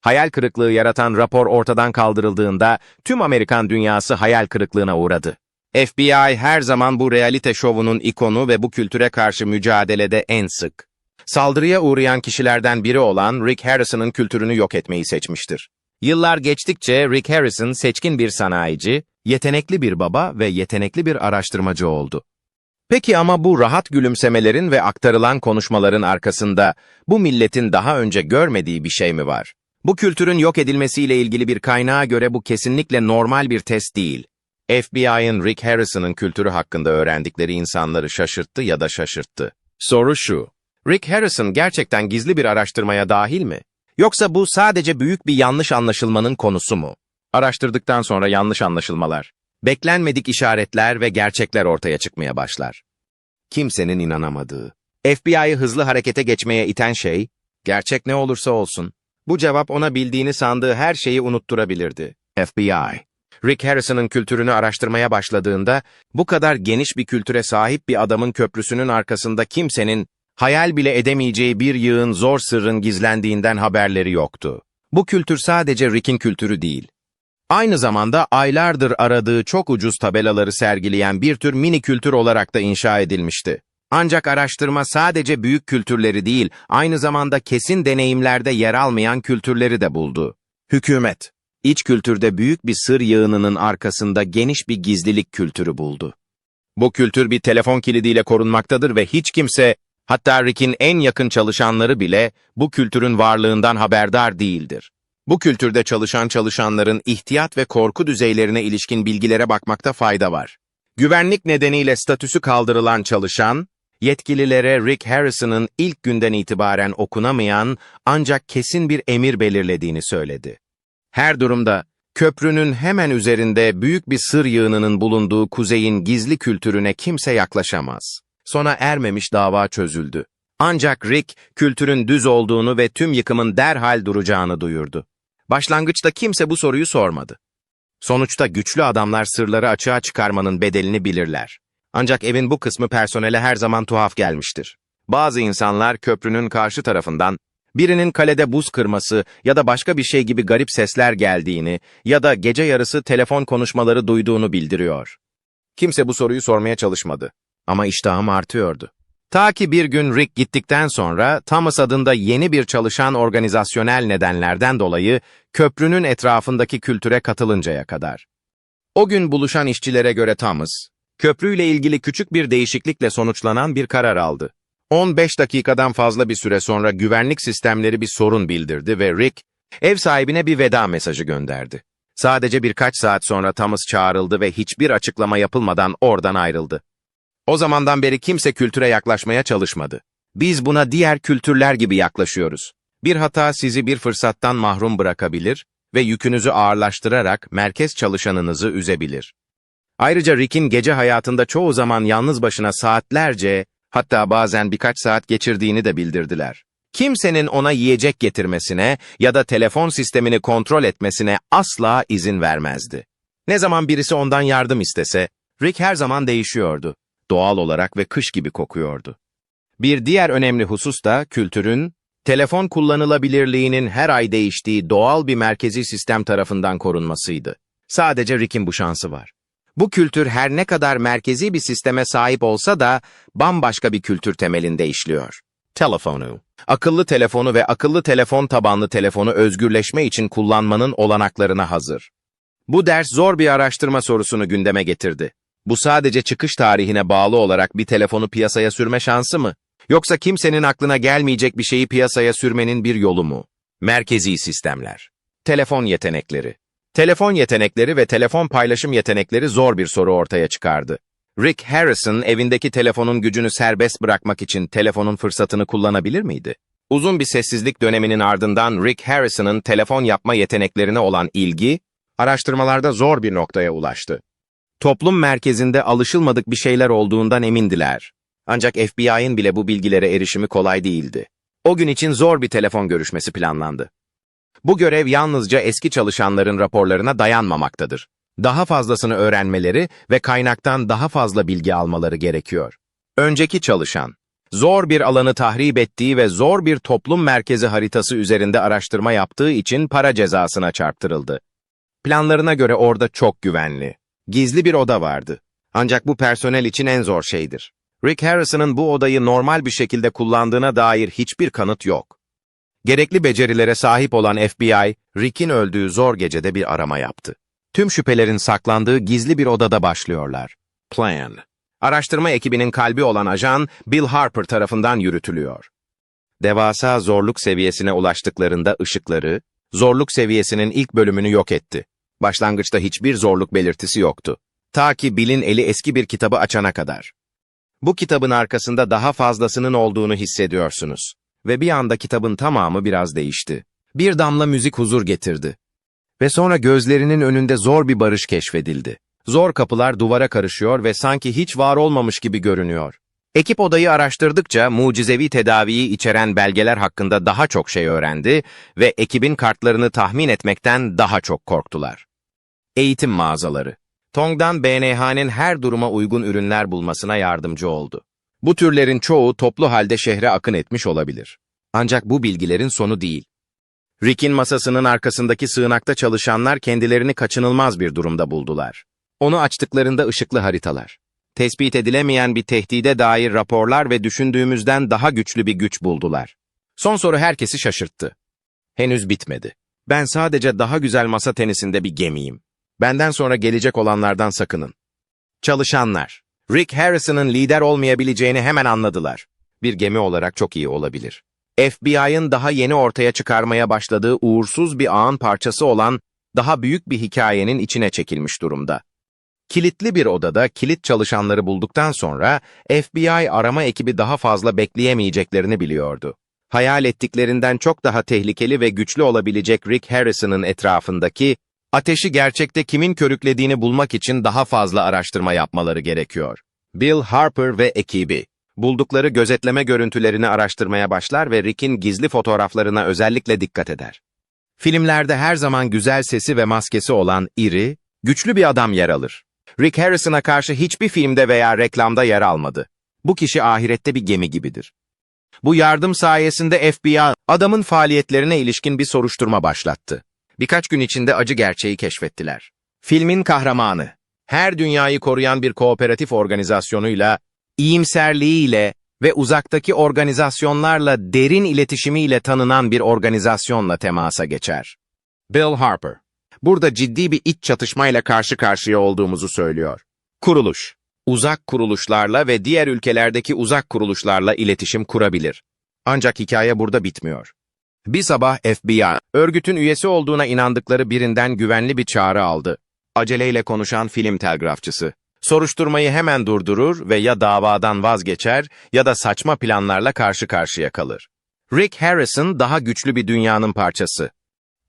Hayal kırıklığı yaratan rapor ortadan kaldırıldığında tüm Amerikan dünyası hayal kırıklığına uğradı. FBI her zaman bu realite şovunun ikonu ve bu kültüre karşı mücadelede en sık. Saldırıya uğrayan kişilerden biri olan Rick Harrison'ın kültürünü yok etmeyi seçmiştir. Yıllar geçtikçe Rick Harrison seçkin bir sanayici, yetenekli bir baba ve yetenekli bir araştırmacı oldu. Peki ama bu rahat gülümsemelerin ve aktarılan konuşmaların arkasında bu milletin daha önce görmediği bir şey mi var? Bu kültürün yok edilmesiyle ilgili bir kaynağa göre bu kesinlikle normal bir test değil. FBI'ın Rick Harrison'ın kültürü hakkında öğrendikleri insanları şaşırttı ya da şaşırttı. Soru şu, Rick Harrison gerçekten gizli bir araştırmaya dahil mi? Yoksa bu sadece büyük bir yanlış anlaşılmanın konusu mu? Araştırdıktan sonra yanlış anlaşılmalar, beklenmedik işaretler ve gerçekler ortaya çıkmaya başlar. Kimsenin inanamadığı. FBI'yı hızlı harekete geçmeye iten şey, gerçek ne olursa olsun, bu cevap ona bildiğini sandığı her şeyi unutturabilirdi. FBI. Rick Harrison'ın kültürünü araştırmaya başladığında, bu kadar geniş bir kültüre sahip bir adamın köprüsünün arkasında kimsenin, hayal bile edemeyeceği bir yığın zor sırrın gizlendiğinden haberleri yoktu. Bu kültür sadece Rick'in kültürü değil. Aynı zamanda aylardır aradığı çok ucuz tabelaları sergileyen bir tür mini kültür olarak da inşa edilmişti. Ancak araştırma sadece büyük kültürleri değil, aynı zamanda kesin deneyimlerde yer almayan kültürleri de buldu. Hükümet, iç kültürde büyük bir sır yığınının arkasında geniş bir gizlilik kültürü buldu. Bu kültür bir telefon kilidiyle korunmaktadır ve hiç kimse, hatta Rick'in en yakın çalışanları bile bu kültürün varlığından haberdar değildir. Bu kültürde çalışan çalışanların ihtiyat ve korku düzeylerine ilişkin bilgilere bakmakta fayda var. Güvenlik nedeniyle statüsü kaldırılan çalışan, yetkililere Rick Harrison'ın ilk günden itibaren okunamayan ancak kesin bir emir belirlediğini söyledi. Her durumda, köprünün hemen üzerinde büyük bir sır yığınının bulunduğu kuzeyin gizli kültürüne kimse yaklaşamaz. Sona ermemiş dava çözüldü. Ancak Rick, kültürün düz olduğunu ve tüm yıkımın derhal duracağını duyurdu. Başlangıçta kimse bu soruyu sormadı. Sonuçta güçlü adamlar sırları açığa çıkarmanın bedelini bilirler. Ancak evin bu kısmı personele her zaman tuhaf gelmiştir. Bazı insanlar köprünün karşı tarafından birinin kalede buz kırması ya da başka bir şey gibi garip sesler geldiğini ya da gece yarısı telefon konuşmaları duyduğunu bildiriyor. Kimse bu soruyu sormaya çalışmadı. Ama iştahım artıyordu. Ta ki bir gün Rick gittikten sonra Thomas adında yeni bir çalışan organizasyonel nedenlerden dolayı köprünün etrafındaki kültüre katılıncaya kadar. O gün buluşan işçilere göre Thomas, köprüyle ilgili küçük bir değişiklikle sonuçlanan bir karar aldı. 15 dakikadan fazla bir süre sonra güvenlik sistemleri bir sorun bildirdi ve Rick, ev sahibine bir veda mesajı gönderdi. Sadece birkaç saat sonra Thomas çağrıldı ve hiçbir açıklama yapılmadan oradan ayrıldı. O zamandan beri kimse kültüre yaklaşmaya çalışmadı. Biz buna diğer kültürler gibi yaklaşıyoruz. Bir hata sizi bir fırsattan mahrum bırakabilir ve yükünüzü ağırlaştırarak merkez çalışanınızı üzebilir. Ayrıca Rick'in gece hayatında çoğu zaman yalnız başına saatlerce, hatta bazen birkaç saat geçirdiğini de bildirdiler. Kimsenin ona yiyecek getirmesine ya da telefon sistemini kontrol etmesine asla izin vermezdi. Ne zaman birisi ondan yardım istese, Rick her zaman değişiyordu doğal olarak ve kış gibi kokuyordu. Bir diğer önemli husus da kültürün, telefon kullanılabilirliğinin her ay değiştiği doğal bir merkezi sistem tarafından korunmasıydı. Sadece Rick'in bu şansı var. Bu kültür her ne kadar merkezi bir sisteme sahip olsa da bambaşka bir kültür temelinde işliyor. Telefonu. Akıllı telefonu ve akıllı telefon tabanlı telefonu özgürleşme için kullanmanın olanaklarına hazır. Bu ders zor bir araştırma sorusunu gündeme getirdi. Bu sadece çıkış tarihine bağlı olarak bir telefonu piyasaya sürme şansı mı? Yoksa kimsenin aklına gelmeyecek bir şeyi piyasaya sürmenin bir yolu mu? Merkezi sistemler. Telefon yetenekleri. Telefon yetenekleri ve telefon paylaşım yetenekleri zor bir soru ortaya çıkardı. Rick Harrison evindeki telefonun gücünü serbest bırakmak için telefonun fırsatını kullanabilir miydi? Uzun bir sessizlik döneminin ardından Rick Harrison'ın telefon yapma yeteneklerine olan ilgi, araştırmalarda zor bir noktaya ulaştı. Toplum merkezinde alışılmadık bir şeyler olduğundan emindiler. Ancak FBI'ın bile bu bilgilere erişimi kolay değildi. O gün için zor bir telefon görüşmesi planlandı. Bu görev yalnızca eski çalışanların raporlarına dayanmamaktadır. Daha fazlasını öğrenmeleri ve kaynaktan daha fazla bilgi almaları gerekiyor. Önceki çalışan, zor bir alanı tahrip ettiği ve zor bir toplum merkezi haritası üzerinde araştırma yaptığı için para cezasına çarptırıldı. Planlarına göre orada çok güvenli. Gizli bir oda vardı. Ancak bu personel için en zor şeydir. Rick Harrison'ın bu odayı normal bir şekilde kullandığına dair hiçbir kanıt yok. Gerekli becerilere sahip olan FBI, Rick'in öldüğü zor gecede bir arama yaptı. Tüm şüphelerin saklandığı gizli bir odada başlıyorlar. Plan. Araştırma ekibinin kalbi olan ajan Bill Harper tarafından yürütülüyor. Devasa zorluk seviyesine ulaştıklarında ışıkları, zorluk seviyesinin ilk bölümünü yok etti. Başlangıçta hiçbir zorluk belirtisi yoktu. Ta ki Bill'in eli eski bir kitabı açana kadar. Bu kitabın arkasında daha fazlasının olduğunu hissediyorsunuz. Ve bir anda kitabın tamamı biraz değişti. Bir damla müzik huzur getirdi. Ve sonra gözlerinin önünde zor bir barış keşfedildi. Zor kapılar duvara karışıyor ve sanki hiç var olmamış gibi görünüyor. Ekip odayı araştırdıkça mucizevi tedaviyi içeren belgeler hakkında daha çok şey öğrendi ve ekibin kartlarını tahmin etmekten daha çok korktular. Eğitim mağazaları. Tong'dan BNH'nin her duruma uygun ürünler bulmasına yardımcı oldu. Bu türlerin çoğu toplu halde şehre akın etmiş olabilir. Ancak bu bilgilerin sonu değil. Rick'in masasının arkasındaki sığınakta çalışanlar kendilerini kaçınılmaz bir durumda buldular. Onu açtıklarında ışıklı haritalar. Tespit edilemeyen bir tehdide dair raporlar ve düşündüğümüzden daha güçlü bir güç buldular. Son soru herkesi şaşırttı. Henüz bitmedi. Ben sadece daha güzel masa tenisinde bir gemiyim. Benden sonra gelecek olanlardan sakının. Çalışanlar. Rick Harrison'ın lider olmayabileceğini hemen anladılar. Bir gemi olarak çok iyi olabilir. FBI'ın daha yeni ortaya çıkarmaya başladığı uğursuz bir ağın parçası olan daha büyük bir hikayenin içine çekilmiş durumda. Kilitli bir odada kilit çalışanları bulduktan sonra FBI arama ekibi daha fazla bekleyemeyeceklerini biliyordu. Hayal ettiklerinden çok daha tehlikeli ve güçlü olabilecek Rick Harrison'ın etrafındaki ateşi gerçekte kimin körüklediğini bulmak için daha fazla araştırma yapmaları gerekiyor. Bill Harper ve ekibi buldukları gözetleme görüntülerini araştırmaya başlar ve Rick'in gizli fotoğraflarına özellikle dikkat eder. Filmlerde her zaman güzel sesi ve maskesi olan iri, güçlü bir adam yer alır. Rick Harrison'a karşı hiçbir filmde veya reklamda yer almadı. Bu kişi ahirette bir gemi gibidir. Bu yardım sayesinde FBI, adamın faaliyetlerine ilişkin bir soruşturma başlattı. Birkaç gün içinde acı gerçeği keşfettiler. Filmin kahramanı, her dünyayı koruyan bir kooperatif organizasyonuyla, iyimserliğiyle ve uzaktaki organizasyonlarla derin iletişimiyle tanınan bir organizasyonla temasa geçer. Bill Harper, burada ciddi bir iç çatışmayla karşı karşıya olduğumuzu söylüyor. Kuruluş, uzak kuruluşlarla ve diğer ülkelerdeki uzak kuruluşlarla iletişim kurabilir. Ancak hikaye burada bitmiyor. Bir sabah FBI, örgütün üyesi olduğuna inandıkları birinden güvenli bir çağrı aldı. Aceleyle konuşan film telgrafçısı. Soruşturmayı hemen durdurur ve ya davadan vazgeçer ya da saçma planlarla karşı karşıya kalır. Rick Harrison daha güçlü bir dünyanın parçası.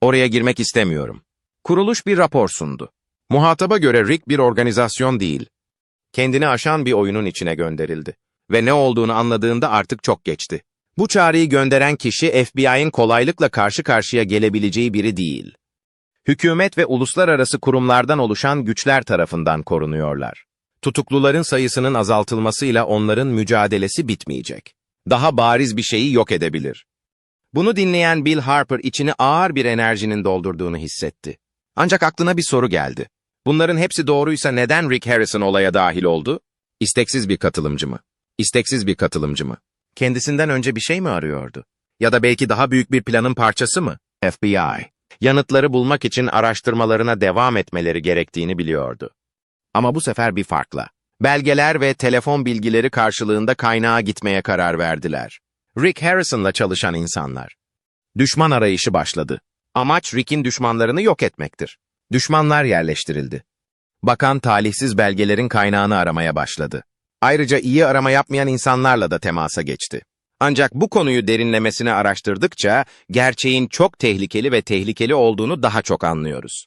Oraya girmek istemiyorum. Kuruluş bir rapor sundu. Muhataba göre Rick bir organizasyon değil. Kendini aşan bir oyunun içine gönderildi. Ve ne olduğunu anladığında artık çok geçti. Bu çağrıyı gönderen kişi FBI'nin kolaylıkla karşı karşıya gelebileceği biri değil. Hükümet ve uluslararası kurumlardan oluşan güçler tarafından korunuyorlar. Tutukluların sayısının azaltılmasıyla onların mücadelesi bitmeyecek. Daha bariz bir şeyi yok edebilir. Bunu dinleyen Bill Harper içini ağır bir enerjinin doldurduğunu hissetti. Ancak aklına bir soru geldi. Bunların hepsi doğruysa neden Rick Harrison olaya dahil oldu? İsteksiz bir katılımcı mı? İsteksiz bir katılımcı mı? Kendisinden önce bir şey mi arıyordu? Ya da belki daha büyük bir planın parçası mı? FBI. Yanıtları bulmak için araştırmalarına devam etmeleri gerektiğini biliyordu. Ama bu sefer bir farkla. Belgeler ve telefon bilgileri karşılığında kaynağa gitmeye karar verdiler. Rick Harrison'la çalışan insanlar. Düşman arayışı başladı. Amaç Rick'in düşmanlarını yok etmektir. Düşmanlar yerleştirildi. Bakan talihsiz belgelerin kaynağını aramaya başladı. Ayrıca iyi arama yapmayan insanlarla da temasa geçti. Ancak bu konuyu derinlemesine araştırdıkça gerçeğin çok tehlikeli ve tehlikeli olduğunu daha çok anlıyoruz.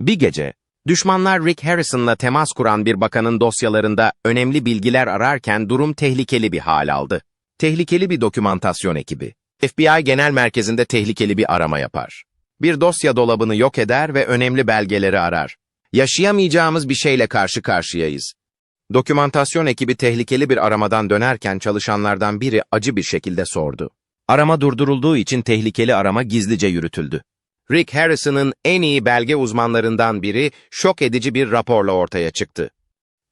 Bir gece, düşmanlar Rick Harrison'la temas kuran bir bakanın dosyalarında önemli bilgiler ararken durum tehlikeli bir hal aldı. Tehlikeli bir dokümantasyon ekibi. FBI Genel Merkezi'nde tehlikeli bir arama yapar. Bir dosya dolabını yok eder ve önemli belgeleri arar. Yaşayamayacağımız bir şeyle karşı karşıyayız. Dokümantasyon ekibi tehlikeli bir aramadan dönerken çalışanlardan biri acı bir şekilde sordu. Arama durdurulduğu için tehlikeli arama gizlice yürütüldü. Rick Harrison'ın en iyi belge uzmanlarından biri şok edici bir raporla ortaya çıktı.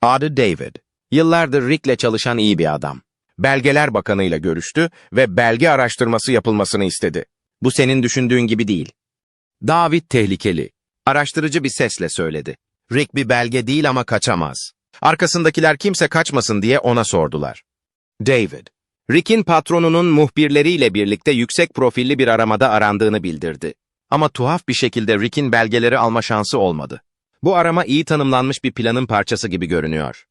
Adı David. Yıllardır Rick'le çalışan iyi bir adam. Belgeler Bakanı'yla görüştü ve belge araştırması yapılmasını istedi. Bu senin düşündüğün gibi değil. David tehlikeli. Araştırıcı bir sesle söyledi. Rick bir belge değil ama kaçamaz. Arkasındakiler kimse kaçmasın diye ona sordular. David, Rick'in patronunun muhbirleriyle birlikte yüksek profilli bir aramada arandığını bildirdi. Ama tuhaf bir şekilde Rick'in belgeleri alma şansı olmadı. Bu arama iyi tanımlanmış bir planın parçası gibi görünüyor.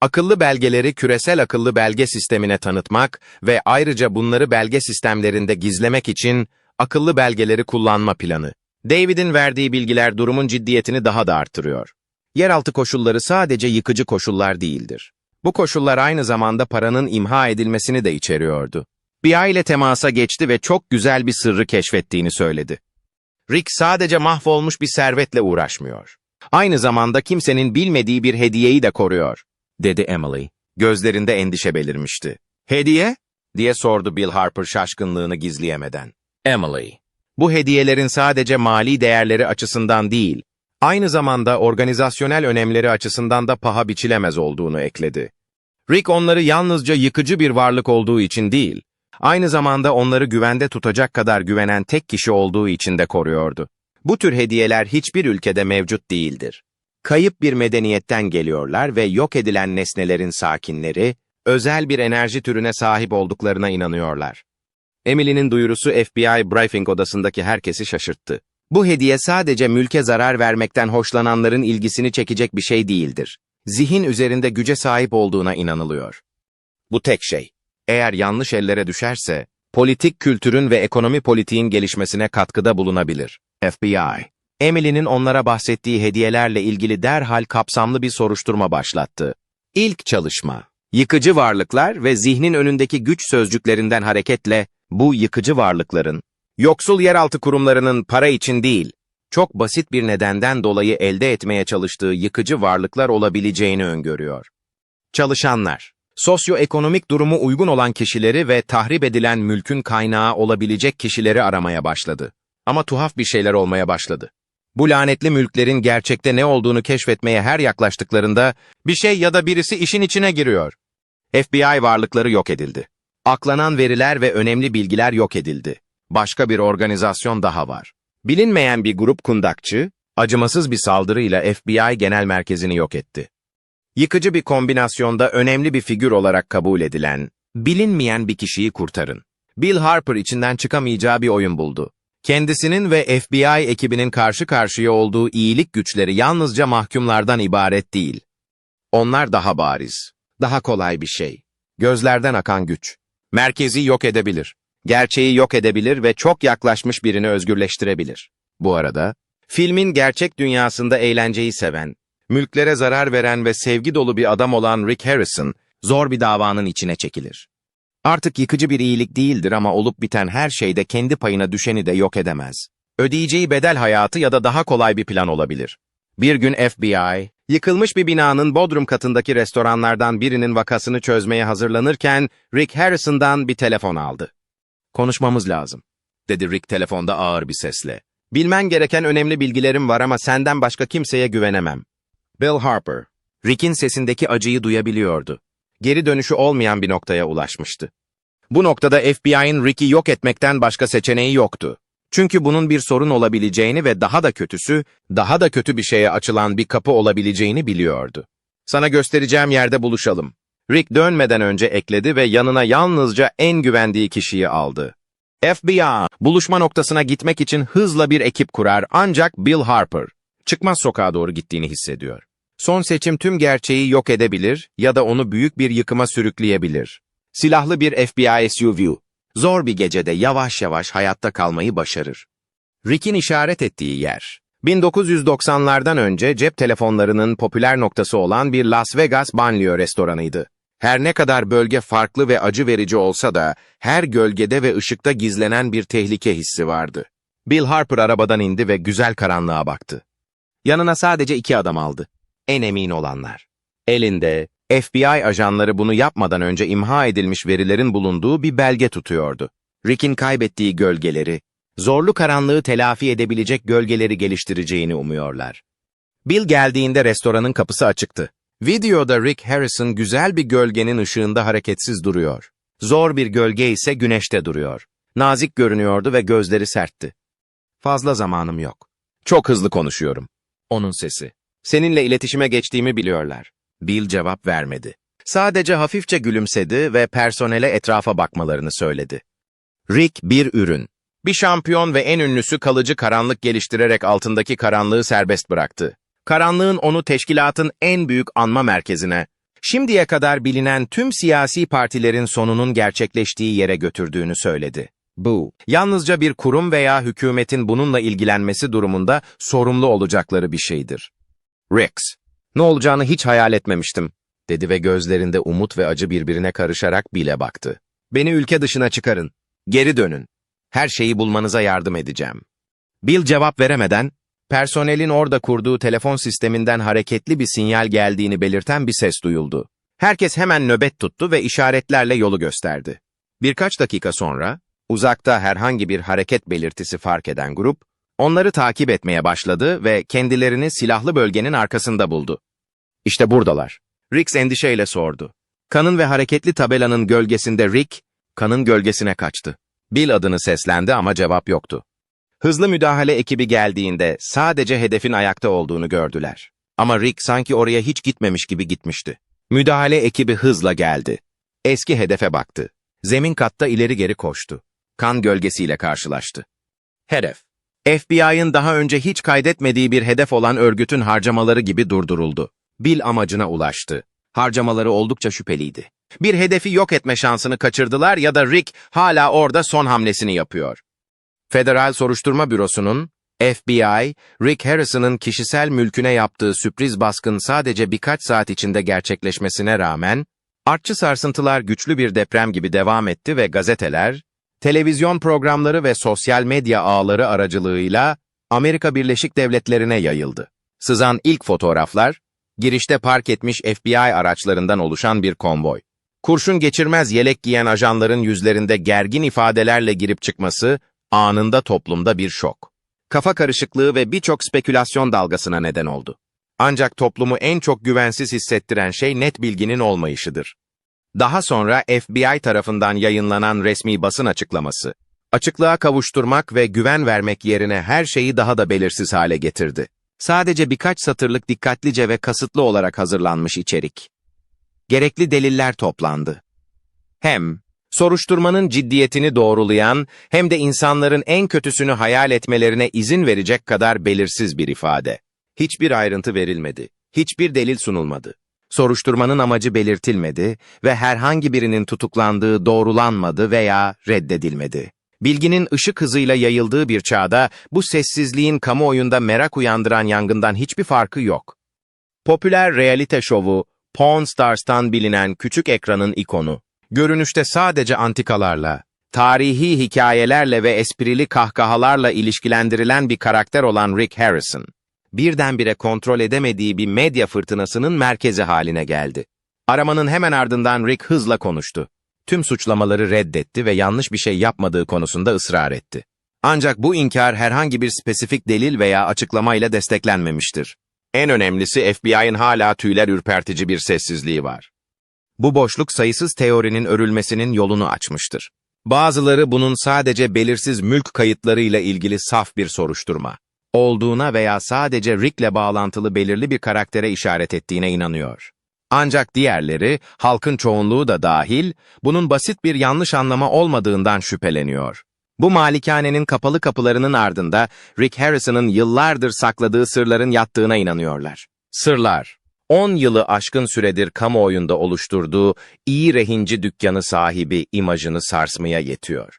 Akıllı belgeleri küresel akıllı belge sistemine tanıtmak ve ayrıca bunları belge sistemlerinde gizlemek için akıllı belgeleri kullanma planı. David'in verdiği bilgiler durumun ciddiyetini daha da arttırıyor. Yeraltı koşulları sadece yıkıcı koşullar değildir. Bu koşullar aynı zamanda paranın imha edilmesini de içeriyordu. Bir aile temasa geçti ve çok güzel bir sırrı keşfettiğini söyledi. Rick sadece mahvolmuş bir servetle uğraşmıyor. Aynı zamanda kimsenin bilmediği bir hediyeyi de koruyor, dedi Emily. Gözlerinde endişe belirmişti. Hediye? diye sordu Bill Harper şaşkınlığını gizleyemeden. Emily, bu hediyelerin sadece mali değerleri açısından değil, aynı zamanda organizasyonel önemleri açısından da paha biçilemez olduğunu ekledi. Rick onları yalnızca yıkıcı bir varlık olduğu için değil, aynı zamanda onları güvende tutacak kadar güvenen tek kişi olduğu için de koruyordu. Bu tür hediyeler hiçbir ülkede mevcut değildir. Kayıp bir medeniyetten geliyorlar ve yok edilen nesnelerin sakinleri, özel bir enerji türüne sahip olduklarına inanıyorlar. Emily'nin duyurusu FBI briefing odasındaki herkesi şaşırttı. Bu hediye sadece mülke zarar vermekten hoşlananların ilgisini çekecek bir şey değildir. Zihin üzerinde güce sahip olduğuna inanılıyor. Bu tek şey. Eğer yanlış ellere düşerse, politik kültürün ve ekonomi politiğin gelişmesine katkıda bulunabilir. FBI. Emily'nin onlara bahsettiği hediyelerle ilgili derhal kapsamlı bir soruşturma başlattı. İlk çalışma, yıkıcı varlıklar ve zihnin önündeki güç sözcüklerinden hareketle bu yıkıcı varlıkların, yoksul yeraltı kurumlarının para için değil, çok basit bir nedenden dolayı elde etmeye çalıştığı yıkıcı varlıklar olabileceğini öngörüyor. Çalışanlar, sosyoekonomik durumu uygun olan kişileri ve tahrip edilen mülkün kaynağı olabilecek kişileri aramaya başladı. Ama tuhaf bir şeyler olmaya başladı. Bu lanetli mülklerin gerçekte ne olduğunu keşfetmeye her yaklaştıklarında bir şey ya da birisi işin içine giriyor. FBI varlıkları yok edildi. Aklanan veriler ve önemli bilgiler yok edildi. Başka bir organizasyon daha var. Bilinmeyen bir grup kundakçı, acımasız bir saldırıyla FBI Genel Merkezi'ni yok etti. Yıkıcı bir kombinasyonda önemli bir figür olarak kabul edilen, bilinmeyen bir kişiyi kurtarın. Bill Harper içinden çıkamayacağı bir oyun buldu. Kendisinin ve FBI ekibinin karşı karşıya olduğu iyilik güçleri yalnızca mahkumlardan ibaret değil. Onlar daha bariz, daha kolay bir şey. Gözlerden akan güç. Merkezi yok edebilir. Gerçeği yok edebilir ve çok yaklaşmış birini özgürleştirebilir. Bu arada, filmin gerçek dünyasında eğlenceyi seven, mülklere zarar veren ve sevgi dolu bir adam olan Rick Harrison, zor bir davanın içine çekilir. Artık yıkıcı bir iyilik değildir ama olup biten her şeyde kendi payına düşeni de yok edemez. Ödeyeceği bedel hayatı ya da daha kolay bir plan olabilir. Bir gün FBI, yıkılmış bir binanın bodrum katındaki restoranlardan birinin vakasını çözmeye hazırlanırken Rick Harrison'dan bir telefon aldı. Konuşmamız lazım, dedi Rick telefonda ağır bir sesle. Bilmen gereken önemli bilgilerim var ama senden başka kimseye güvenemem. Bill Harper, Rick'in sesindeki acıyı duyabiliyordu. Geri dönüşü olmayan bir noktaya ulaşmıştı. Bu noktada FBI'ın Rick'i yok etmekten başka seçeneği yoktu. Çünkü bunun bir sorun olabileceğini ve daha da kötüsü, daha da kötü bir şeye açılan bir kapı olabileceğini biliyordu. Sana göstereceğim yerde buluşalım. Rick dönmeden önce ekledi ve yanına yalnızca en güvendiği kişiyi aldı. FBI, buluşma noktasına gitmek için hızla bir ekip kurar ancak Bill Harper, çıkmaz sokağa doğru gittiğini hissediyor. Son seçim tüm gerçeği yok edebilir ya da onu büyük bir yıkıma sürükleyebilir. Silahlı bir FBI SUV, zor bir gecede yavaş yavaş hayatta kalmayı başarır. Rick'in işaret ettiği yer, 1990'lardan önce cep telefonlarının popüler noktası olan bir Las Vegas banliyö restoranıydı. Her ne kadar bölge farklı ve acı verici olsa da, her gölgede ve ışıkta gizlenen bir tehlike hissi vardı. Bill Harper arabadan indi ve güzel karanlığa baktı. Yanına sadece iki adam aldı. En emin olanlar. Elinde, FBI ajanları bunu yapmadan önce imha edilmiş verilerin bulunduğu bir belge tutuyordu. Rick'in kaybettiği gölgeleri, zorlu karanlığı telafi edebilecek gölgeleri geliştireceğini umuyorlar. Bill geldiğinde restoranın kapısı açıktı. Videoda Rick Harrison güzel bir gölgenin ışığında hareketsiz duruyor. Zor bir gölge ise güneşte duruyor. Nazik görünüyordu ve gözleri sertti. Fazla zamanım yok. Çok hızlı konuşuyorum. Onun sesi. Seninle iletişime geçtiğimi biliyorlar. Bill cevap vermedi. Sadece hafifçe gülümsedi ve personele etrafa bakmalarını söyledi. Rick bir ürün. Bir şampiyon ve en ünlüsü kalıcı karanlık geliştirerek altındaki karanlığı serbest bıraktı. Karanlığın onu teşkilatın en büyük anma merkezine, şimdiye kadar bilinen tüm siyasi partilerin sonunun gerçekleştiği yere götürdüğünü söyledi. Bu, yalnızca bir kurum veya hükümetin bununla ilgilenmesi durumunda sorumlu olacakları bir şeydir. Rex, ne olacağını hiç hayal etmemiştim, dedi ve gözlerinde umut ve acı birbirine karışarak Bill'e baktı. Beni ülke dışına çıkarın, geri dönün. Her şeyi bulmanıza yardım edeceğim. Bill cevap veremeden, personelin orada kurduğu telefon sisteminden hareketli bir sinyal geldiğini belirten bir ses duyuldu. Herkes hemen nöbet tuttu ve işaretlerle yolu gösterdi. Birkaç dakika sonra, uzakta herhangi bir hareket belirtisi fark eden grup, onları takip etmeye başladı ve kendilerini silahlı bölgenin arkasında buldu. İşte buradalar. Rix endişeyle sordu. Kanın ve hareketli tabelanın gölgesinde Rick, kanın gölgesine kaçtı. Bill adını seslendi ama cevap yoktu. Hızlı müdahale ekibi geldiğinde sadece hedefin ayakta olduğunu gördüler. Ama Rick sanki oraya hiç gitmemiş gibi gitmişti. Müdahale ekibi hızla geldi. Eski hedefe baktı. Zemin katta ileri geri koştu. Kan gölgesiyle karşılaştı. Hedef. FBI'ın daha önce hiç kaydetmediği bir hedef olan örgütün harcamaları gibi durduruldu. Bill amacına ulaştı. Harcamaları oldukça şüpheliydi. Bir hedefi yok etme şansını kaçırdılar ya da Rick hala orada son hamlesini yapıyor. Federal Soruşturma Bürosu'nun, FBI, Rick Harrison'ın kişisel mülküne yaptığı sürpriz baskın sadece birkaç saat içinde gerçekleşmesine rağmen, artçı sarsıntılar güçlü bir deprem gibi devam etti ve gazeteler, televizyon programları ve sosyal medya ağları aracılığıyla Amerika Birleşik Devletleri'ne yayıldı. Sızan ilk fotoğraflar, girişte park etmiş FBI araçlarından oluşan bir konvoy. Kurşun geçirmez yelek giyen ajanların yüzlerinde gergin ifadelerle girip çıkması, anında toplumda bir şok. Kafa karışıklığı ve birçok spekülasyon dalgasına neden oldu. Ancak toplumu en çok güvensiz hissettiren şey net bilginin olmayışıdır. Daha sonra FBI tarafından yayınlanan resmi basın açıklaması, açıklığa kavuşturmak ve güven vermek yerine her şeyi daha da belirsiz hale getirdi. Sadece birkaç satırlık dikkatlice ve kasıtlı olarak hazırlanmış içerik. Gerekli deliller toplandı. Hem, soruşturmanın ciddiyetini doğrulayan hem de insanların en kötüsünü hayal etmelerine izin verecek kadar belirsiz bir ifade. Hiçbir ayrıntı verilmedi, hiçbir delil sunulmadı. Soruşturmanın amacı belirtilmedi ve herhangi birinin tutuklandığı doğrulanmadı veya reddedilmedi. Bilginin ışık hızıyla yayıldığı bir çağda bu sessizliğin kamuoyunda merak uyandıran yangından hiçbir farkı yok. Popüler realite şovu Pawn Stars'tan bilinen küçük ekranın ikonu, görünüşte sadece antikalarla, tarihi hikayelerle ve esprili kahkahalarla ilişkilendirilen bir karakter olan Rick Harrison, birdenbire kontrol edemediği bir medya fırtınasının merkezi haline geldi. Aramanın hemen ardından Rick hızla konuştu. Tüm suçlamaları reddetti ve yanlış bir şey yapmadığı konusunda ısrar etti. Ancak bu inkar herhangi bir spesifik delil veya açıklamayla desteklenmemiştir. En önemlisi FBI'ın hala tüyler ürpertici bir sessizliği var. Bu boşluk sayısız teorinin örülmesinin yolunu açmıştır. Bazıları bunun sadece belirsiz mülk kayıtlarıyla ilgili saf bir soruşturma olduğuna veya sadece Rick'le bağlantılı belirli bir karaktere işaret ettiğine inanıyor. Ancak diğerleri, halkın çoğunluğu da dahil, bunun basit bir yanlış anlama olmadığından şüpheleniyor. Bu malikanenin kapalı kapılarının ardında Rick Harrison'ın yıllardır sakladığı sırların yattığına inanıyorlar. Sırlar, 10 yılı aşkın süredir kamuoyunda oluşturduğu iyi rehinci dükkanı sahibi imajını sarsmaya yetiyor.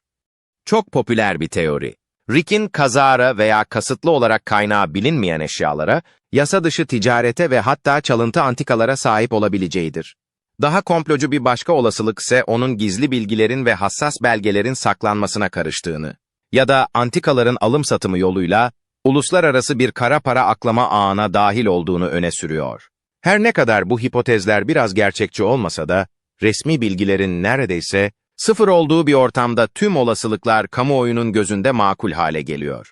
Çok popüler bir teori. Rick'in kazara veya kasıtlı olarak kaynağı bilinmeyen eşyalara, yasa dışı ticarete ve hatta çalıntı antikalara sahip olabileceğidir. Daha komplocu bir başka olasılık ise onun gizli bilgilerin ve hassas belgelerin saklanmasına karıştığını ya da antikaların alım satımı yoluyla uluslararası bir kara para aklama ağına dahil olduğunu öne sürüyor. Her ne kadar bu hipotezler biraz gerçekçi olmasa da, resmi bilgilerin neredeyse sıfır olduğu bir ortamda tüm olasılıklar kamuoyunun gözünde makul hale geliyor.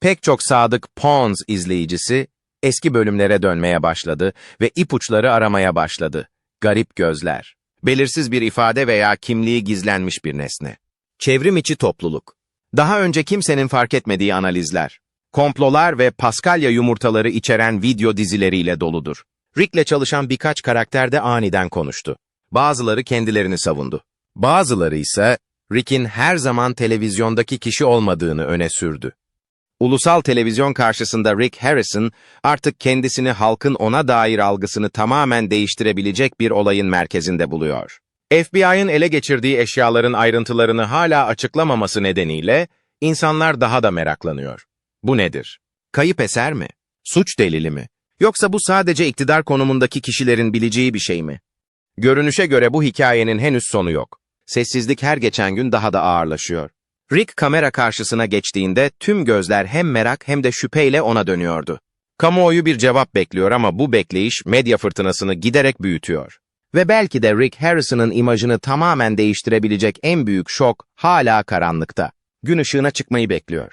Pek çok sadık Pons izleyicisi eski bölümlere dönmeye başladı ve ipuçları aramaya başladı. Garip gözler, belirsiz bir ifade veya kimliği gizlenmiş bir nesne. Çevrim içi topluluk. Daha önce kimsenin fark etmediği analizler. Komplolar ve Paskalya yumurtaları içeren video dizileriyle doludur. Rick'le çalışan birkaç karakter de aniden konuştu. Bazıları kendilerini savundu. Bazıları ise Rick'in her zaman televizyondaki kişi olmadığını öne sürdü. Ulusal televizyon karşısında Rick Harrison artık kendisini halkın ona dair algısını tamamen değiştirebilecek bir olayın merkezinde buluyor. FBI'ın ele geçirdiği eşyaların ayrıntılarını hala açıklamaması nedeniyle insanlar daha da meraklanıyor. Bu nedir? Kayıp eser mi? Suç delili mi? Yoksa bu sadece iktidar konumundaki kişilerin bileceği bir şey mi? Görünüşe göre bu hikayenin henüz sonu yok. Sessizlik her geçen gün daha da ağırlaşıyor. Rick kamera karşısına geçtiğinde tüm gözler hem merak hem de şüpheyle ona dönüyordu. Kamuoyu bir cevap bekliyor ama bu bekleyiş medya fırtınasını giderek büyütüyor. Ve belki de Rick Harrison'ın imajını tamamen değiştirebilecek en büyük şok hala karanlıkta. Gün ışığına çıkmayı bekliyor.